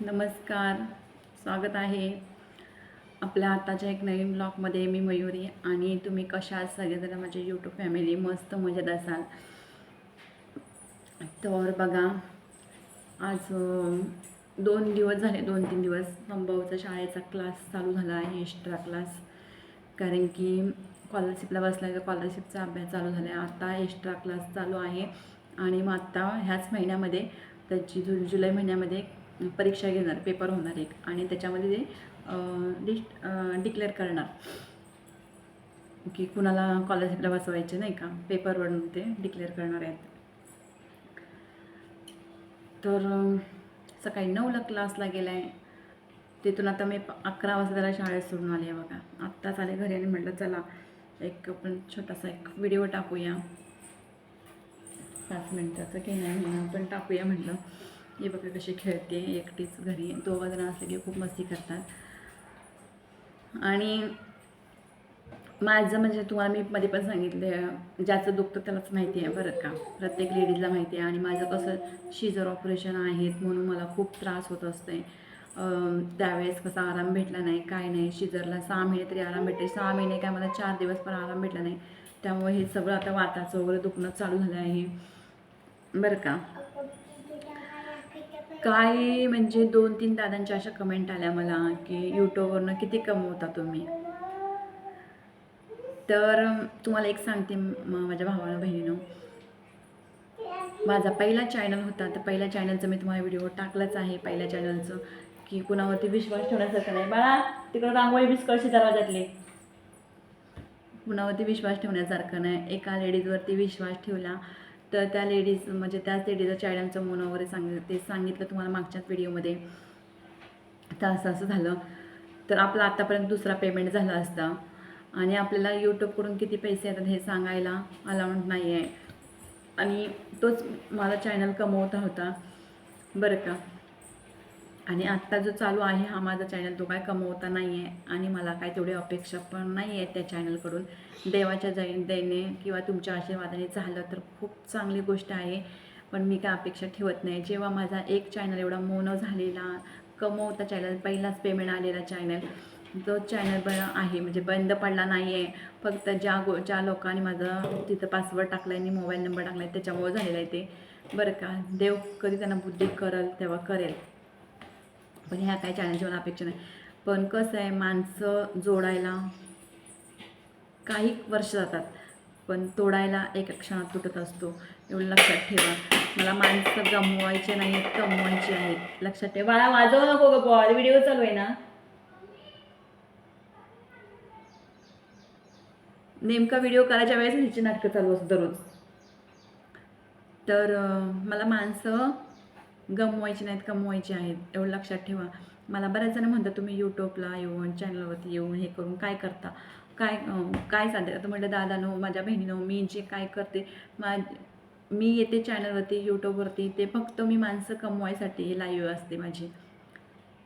नमस्कार. स्वागत आहे आपल्या आताच्या एक नवीन ब्लॉगमध्ये. मी मयुरी आणि तुम्ही कशा सगळेजण माझे यूट्यूब फॅमिली मस्त मजेत असाल. तर बघा आज दोन दिवस झाले दोन तीन दिवस संभवचा शाळेचा क्लास चालू झाला आहे एक्स्ट्रा क्लास कारण की स्कॉलरशिपला बसला तर स्कॉलरशिपचा अभ्यास चालू झाला आहे आता एक्स्ट्रा क्लास चालू आहे. आणि मग आत्ता ह्याच महिन्यामध्ये त्याची जु जुलै महिन्यामध्ये परीक्षा घेणार पेपर होणार एक. आणि त्याच्यामध्ये ते लिस्ट डिक्लेअर करणार. की कुणाला कॉलेजला बसवायचे नाही का? पेपरवरून ते डिक्लेअर करणार आहेत. तर सकाळी नऊला क्लासला गेला आहे तिथून आता मी अकरा वाजता त्याला शाळेत सोडून आले आहे बघा. आत्ताच आले घरी आणि म्हटलं चला एक आपण छोटासा एक व्हिडिओ टाकूया. पाच मिनटाचं की नाही म्हणून आपण टाकूया म्हटलं. हे बघा कशी खेळते एकटीच घरी दोघं जण असले की खूप मस्ती करतात. आणि माझं म्हणजे तुम्हाला मी मध्ये पण सांगितलं ज्याचं दुखतं त्यालाच माहिती आहे बरं का. प्रत्येक लेडीजला माहिती आहे. आणि माझं कसं शिजर ऑपरेशन आहेत म्हणून मला खूप त्रास होत असते त्यावेळेस कसा आराम भेटला नाही काय नाही. शिजरला सहा महिने तरी आराम भेटते सहा महिने काय मला चार दिवस पण आराम भेटला नाही. त्यामुळे हे सगळं आता वाताचं वगैरे दुखणं चालू झालं आहे. बरं का. काय म्हणजे दोन तीन दादांच्या अशा कमेंट आल्या मला की यूट्यूबवरनं किती कमवता तुम्ही? तर तुम्हाला एक सांगते माझ्या भावानं बहिणीनं. माझा पहिला चॅनल होता तर पहिल्या चॅनलचं मी तुम्हाला व्हिडिओ टाकलाच आहे पहिल्या चॅनलचं की कुणावरती विश्वास ठेवण्यासारखं नाही. बाळा तिकडं रांगोळी बिस्कळशी दरवाजातले कुणावरती विश्वास ठेवण्यासारखं नाही. एका लेडीजवरती विश्वास ठेवला. तर त्या लेडीज म्हणजे त्याच लेडीजचं चायडांचं म्हणून वगैरे सांगितलं ते सांगितलं तुम्हाला मागच्याच व्हिडिओमध्ये तर असं असं झालं. तर आपला आत्तापर्यंत दुसरा पेमेंट झाला असता. आणि आपल्याला यूट्यूबकडून किती पैसे येतात हे सांगायला अलाउंट नाही आहे आणि तोच माझा चॅनल कमवता होता. बरं का? आणि आत्ता जो चालू आहे हा माझा चॅनल तो काय कमवता नाही आहे आणि मला काय तेवढी अपेक्षा पण नाही आहे त्या चॅनलकडून देवाच्या जैन दयेने किंवा तुमच्या आशीर्वादाने झालं तर खूप चांगली गोष्ट आहे. पण मी काय अपेक्षा ठेवत नाही. जेव्हा माझा एक चॅनल एवढा मोनो झालेला कमवता चॅनल पहिलाच पेमेंट आलेला चॅनल तो चॅनल ब आहे. म्हणजे बंद पडला नाही आहे फक्त ज्या गो ज्या लोकांनी माझं तिथं पासवर्ड टाकला आहे आणि मोबाईल नंबर टाकला आहे त्याच्यामुळे झालेलं आहे ते. बरं का? देव कधी त्यांना बुद्धी करल तेव्हा करेल. पण ह्या काय चॅलेंज मला अपेक्षा नाही. पण कसं आहे माणसं जोडायला काही वर्ष जातात पण तोडायला एका क्षणात तुटत असतो. एवढं लक्षात ठेवा. मला माणसं गमवायचे नाही आहेत कमवायची आहेत. लक्षात ठेवा. बाळा वाजवू नको ग बॉल व्हिडिओ चालू आहे ना? नेमका व्हिडिओ करायच्या वेळेस हिची नाटकं चालू असतो दररोज. तर मला माणसं गमवायची नाहीत कमवायची आहेत एवढं लक्षात ठेवा. मला बऱ्याच जण म्हणतात तुम्ही यूट्यूबला येऊन चॅनलवरती येऊन हे करून काय करता? काय काय साध्य करता म्हटलं दादानो माझ्या बहिणीनं मी जे काय करते मा मी येते चॅनलवरती यूट्यूबवरती ते फक्त मी माणसं कमवायसाठी लाईव्ह असते माझी.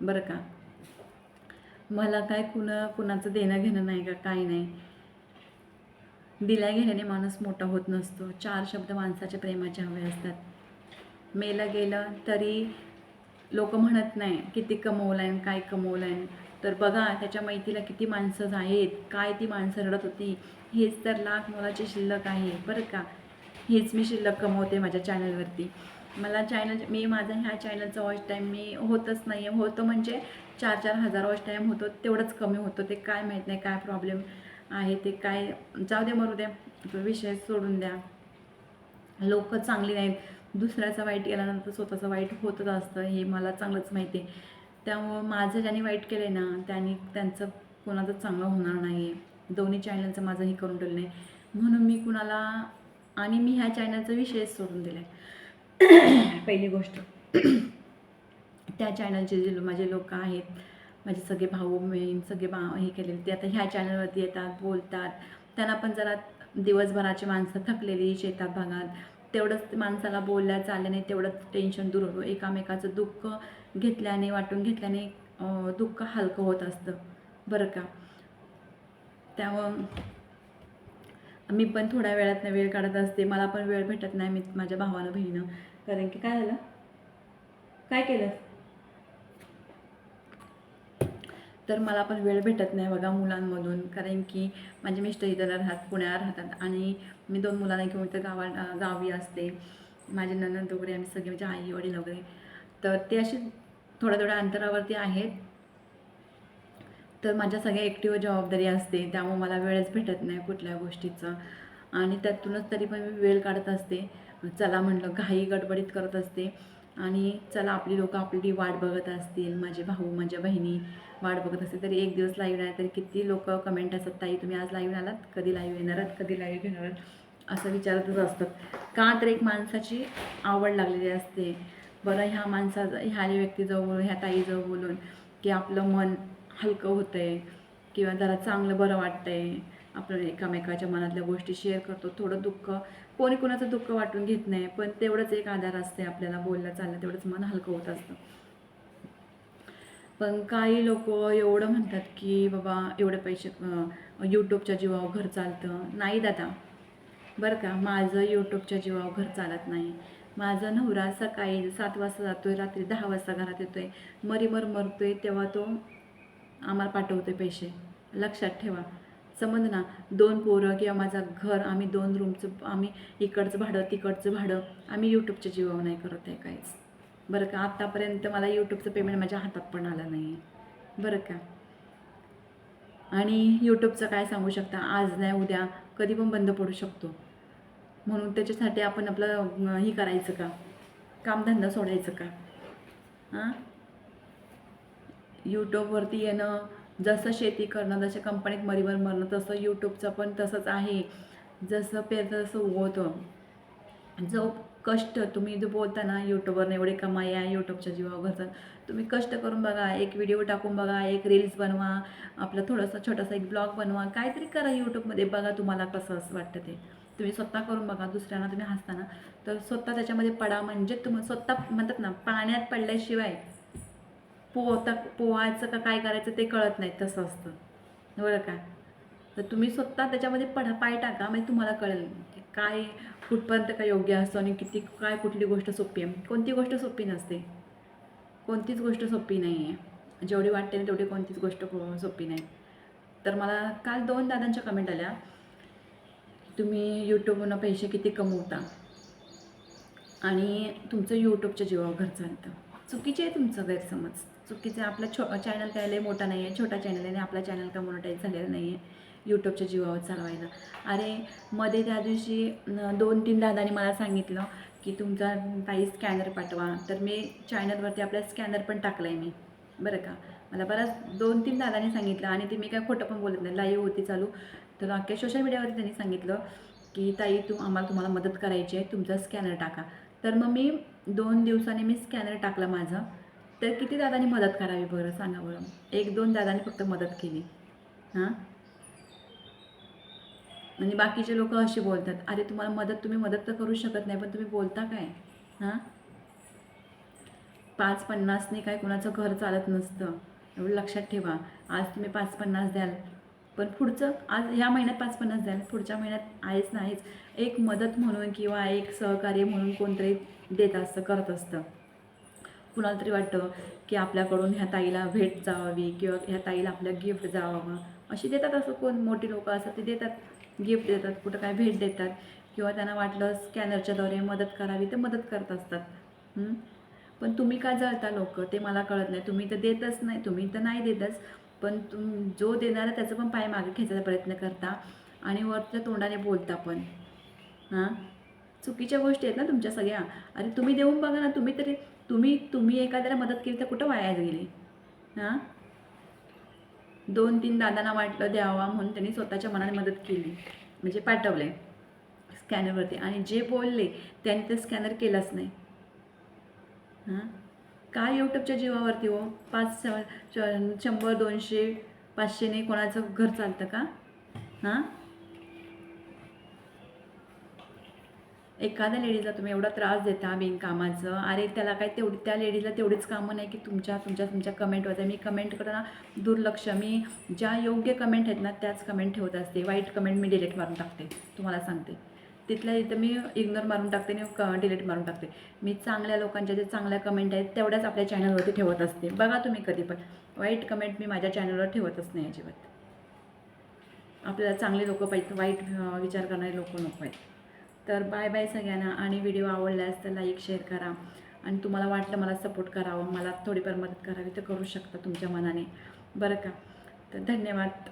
बरं का? मला काय कुणा कुणाचं देणं घेणं नाही का? काय नाही. दिल्या गेल्याने माणूस मोठा होत नसतो. चार शब्द माणसाच्या प्रेमाचे हवे असतात. मेलं गेलं तरी लोक म्हणत नाही किती कमवलं आहे काय कमवलं आहे तर बघा त्याच्या माहितीला किती माणसं आहेत काय ती माणसं रडत होती. हेच तर लाख मोलाची शिल्लक आहे बरं का? हेच मी शिल्लक कमवते माझ्या चॅनलवरती. मला चॅनल मी माझा ह्या चॅनलचा वॉच टाईम मी होतच नाही आहे होतो म्हणजे चार चार हजार वॉच टाईम होतो तेवढंच कमी होतो. ते काय माहीत नाही काय प्रॉब्लेम आहे ते काय? जाऊ दे मरू द्या विषय सोडून द्या. लोक चांगली नाहीत. दुसऱ्याचं वाईट केल्यानंतर स्वतःचं वाईट होतच असतं हे मला चांगलंच माहिती आहे. त्यामुळं माझं ज्यांनी वाईट केलं आहे ना त्यांनी त्यांचं कोणाचं चांगलं होणार नाही आहे दोन्ही चॅनलचं माझं हे करून ठेवलं नाही. म्हणून मी कुणाला आणि मी ह्या चॅनलचा विषयच सोडून दिला आहे पहिली गोष्ट. त्या चॅनलचे जे माझे लोक आहेत माझे सगळे भाऊ बहीण सगळे बा हे केलेले ते आता ह्या चॅनलवरती येतात बोलतात. त्यांना पण जरा दिवसभराची माणसं थकलेली शेतात भागात. तेवढंच माणसाला बोलल्या चालल्याने तेवढंच टेन्शन दूर होतं. एकामेकाचं दुःख घेतल्याने वाटून घेतल्याने दुःख हलकं होत असतं. बरं का? त्यामुळं मी पण थोड्या वेळात वेळ काढत असते. मला पण वेळ भेटत नाही मी माझ्या भावानं बहिणं कारण की काय झालं? काय केलं तर मला पण वेळ भेटत नाही बघा मुलांमधून. कारण की माझे मिस्टर इथं राहतात पुण्यात राहतात. आणि मी दोन मुलांना घेऊन इथं गावा गावी असते. माझे ननंद वगैरे आम्ही सगळे म्हणजे आई वडील वगैरे. तर ते असे थोड्या थोड्या अंतरावरती आहेत. तर माझ्या सगळ्या ॲक्टिव्ह जबाबदारी असते. त्यामुळे मला वेळच भेटत नाही कुठल्या गोष्टीचं. आणि त्यातूनच तरी पण मी वेळ काढत असते. चला म्हटलं घाई गडबडीत करत असते. आणि चला आपली लोकं आपली वाट बघत असतील माझे भाऊ माझ्या बहिणी वाट बघत असतील तरी एक दिवस लाईव्ह नाही तरी किती लोक कमेंट असतात ताई तुम्ही आज लाईव्ह आलात? कधी लाईव्ह येणार कधी लाईव्ह घेणार असं विचारतच असतात. का तर एक माणसाची आवड लागलेली असते. बरं ह्या माणसा ह्या व्यक्तीजवळ बोलून ह्या ताईजवळ बोलून की आपलं मन हलकं होतं आहे किंवा जरा चांगलं बरं वाटतं आहे आपण एकामेकाच्या मनातल्या गोष्टी शेअर करतो. थोडं दुःख कोणी कोणाचं दुःख वाटून घेत नाही पण तेवढंच एक आधार असते आपल्याला बोललं चाललं तेवढंच मन हलकं होत असतं. पण काही लोक एवढं म्हणतात की बाबा एवढे पैसे यूट्यूबच्या जीवावर घर चालतं. नाही दादा. बरं का माझं यूट्यूबच्या जीवावर घर चालत नाही. माझा नवरा सकाळी सात वाजता जातोय रात्री दहा वाजता घरात येतोय. मरीमर मरतोय तेव्हा तो आम्हाला पाठवतोय पैसे. लक्षात ठेवा. समज ना दोन पोरं किंवा माझं घर आम्ही दोन रूमचं आम्ही इकडचं भाडं तिकडचं भाडं आम्ही यूट्यूबच्या जीव नाही करत आहे काहीच. बरं का? आत्तापर्यंत मला यूट्यूबचं पेमेंट माझ्या हातात पण आलं नाही आहे बरं का? आणि यूट्यूबचं काय सांगू शकता? आज नाही उद्या कधी पण बंद पडू शकतो. म्हणून त्याच्यासाठी आपण आपलं ही हे करायचं का? कामधंदा सोडायचं का? हां यूट्यूबवरती येणं जसं शेती करणं जसं कंपनीत मरीवर मरणं तसं यूट्यूबचं पण तसंच आहे. जसं पेरतं तसं उगवतं. जो कष्ट तुम्ही जो बोलता ना यूट्यूबवरनं एवढे कमाई आहे यूट्यूबच्या जीवावर घरचं तुम्ही कष्ट करून बघा एक व्हिडिओ टाकून बघा एक रील्स बनवा आपलं थोडंसं छोटासा एक ब्लॉग बनवा काहीतरी करा यूट्यूबमध्ये बघा तुम्हाला कसं असं वाटतं ते. तुम्ही स्वतः करून बघा दुसऱ्यांना तुम्ही हसताना. तर स्वतः त्याच्यामध्ये पडा म्हणजे तुम्ही स्वतः म्हणतात ना पाण्यात पडल्याशिवाय पोहता पोहायचं का काय करायचं ते कळत नाही तसं असतं. बरं का? तर तुम्ही स्वतः त्याच्यामध्ये पढ पाय टाका म्हणजे तुम्हाला कळेल काय कुठपर्यंत काय योग्य असतं आणि किती काय कुठली गोष्ट सोपी आहे. कोणती गोष्ट सोपी नसते. कोणतीच गोष्ट सोपी नाही आहे. जेवढी वाटते ना तेवढी कोणतीच गोष्ट सोपी नाही. तर मला काल दोन दादांच्या कमेंट आल्या. तुम्ही यूट्यूबवरून पैसे किती कमवता? आणि तुमचं यूट्यूबच्या जीवावर घर चालतं चुकीचे आहे तुमचं गैरसमज. चुकीचं आपला छो चॅनल काय लय मोठा नाही आहे छोटा चॅनल आहे आणि आपला चॅनल का मोनोटाईज झालेला नाही आहे यूट्यूबच्या जीवावर चालवायला. अरे मध्ये त्या दिवशी दोन तीन दादांनी मला सांगितलं की तुमचा ताई स्कॅनर पाठवा. तर मी चॅनलवरती आपला स्कॅनर पण टाकला आहे मी. बरं का? मला बराच दोन तीन दादांनी सांगितलं आणि ते मी काय खोटं पण बोलत नाही. लाईव्ह होती चालू. तर अख्ख्या सोशल मीडियावरती त्यांनी सांगितलं की ताई तू आम्हाला तुम्हाला मदत करायची आहे. तुमचा स्कॅनर टाका. तर मग मी दोन दिवसांनी मी स्कॅनर टाकला माझं. तर किती दादांनी मदत करावी बरं? सांगा बरं. एक दोन दादांनी फक्त मदत केली. हां? आणि बाकीचे लोक असे बोलतात अरे तुम्हाला मदत तुम्ही मदत तर करू शकत नाही पण तुम्ही बोलता काय? हां? पाच पन्नासने काय कोणाचं घर चालत नसतं. एवढं लक्षात ठेवा. आज तुम्ही पाच पन्नास द्याल. पण पुढचं आज ह्या महिन्यात पाच पन्नास द्याल. पुढच्या महिन्यात आहेच नाहीच. एक मदत म्हणून किंवा एक सहकार्य म्हणून कोणतरी देत असतं करत असतं. कुणाला तरी वाटतं की आपल्याकडून ह्या ताईला भेट जावावी किंवा ह्या ताईला आपल्या गिफ्ट जावावं. अशी देतात असं कोण? मोठी लोकं असतात ते देतात. गिफ्ट देतात. कुठं काय भेट देतात. किंवा त्यांना वाटलं स्कॅनरच्याद्वारे मदत करावी तर मदत करत असतात. पण तुम्ही का जळता लोक? ते मला कळत नाही. तुम्ही तर देतच नाही. तुम्ही तर नाही देतच. पण तुम जो देणारा त्याचं पण पाय मागे खेचायचा प्रयत्न करता आणि वरच्या तोंडाने बोलता पण. हां? चुकीच्या गोष्टी आहेत ना तुमच्या सगळ्या. अरे तुम्ही देऊन बघा ना. तुम्ही तरी तुम्ही तुम्ही एखाद्याला मदत केली तर कुठं वाया गेली? हां? दोन तीन दादांना वाटलं द्यावा म्हणून त्यांनी स्वतःच्या मनाने मदत केली. म्हणजे पाठवले स्कॅनरवरती. आणि जे बोलले त्यांनी ते स्कॅनर केलंच नाही. हां? काय यूट्यूबच्या जीवावरती हो? पाच श- शंभर दोनशे पाचशेने कोणाचं घर चालतं का? हां? एखाद्या लेडीजला तुम्ही एवढा त्रास देता बिनकामाचं अरे त्याला काय तेवढी त्या लेडीजला तेवढीच कामं नाही की तुमच्या तुमच्या तुमच्या कमेंट होत्या मी कमेंट करताना दुर्लक्ष मी ज्या योग्य कमेंट आहेत ना त्याच कमेंट ठेवत असते. वाईट कमेंट मी डिलीट मारून टाकते तुम्हाला सांगते. तिथल्या तिथं मी इग्नोर मारून टाकते आणि क डिलीट मारून टाकते. मी चांगल्या लोकांच्या जे चांगल्या कमेंट आहेत तेवढ्याच आपल्या चॅनलवरती ठेवत असते. बघा तुम्ही कधी पण. वाईट कमेंट मी माझ्या चॅनलवर ठेवतच नाही अजिबात. आपल्याला चांगले लोक पाहिजे वाईट विचार करणारे लोक नको आहेत. तर बाय बाय सगळ्यांना. आणि व्हिडिओ आवडल्यास तर लाईक शेअर करा. आणि तुम्हाला वाटलं मला सपोर्ट करावं मला थोडीफार मदत करावी तर करू शकता तुमच्या मनाने. बरं का? तर धन्यवाद.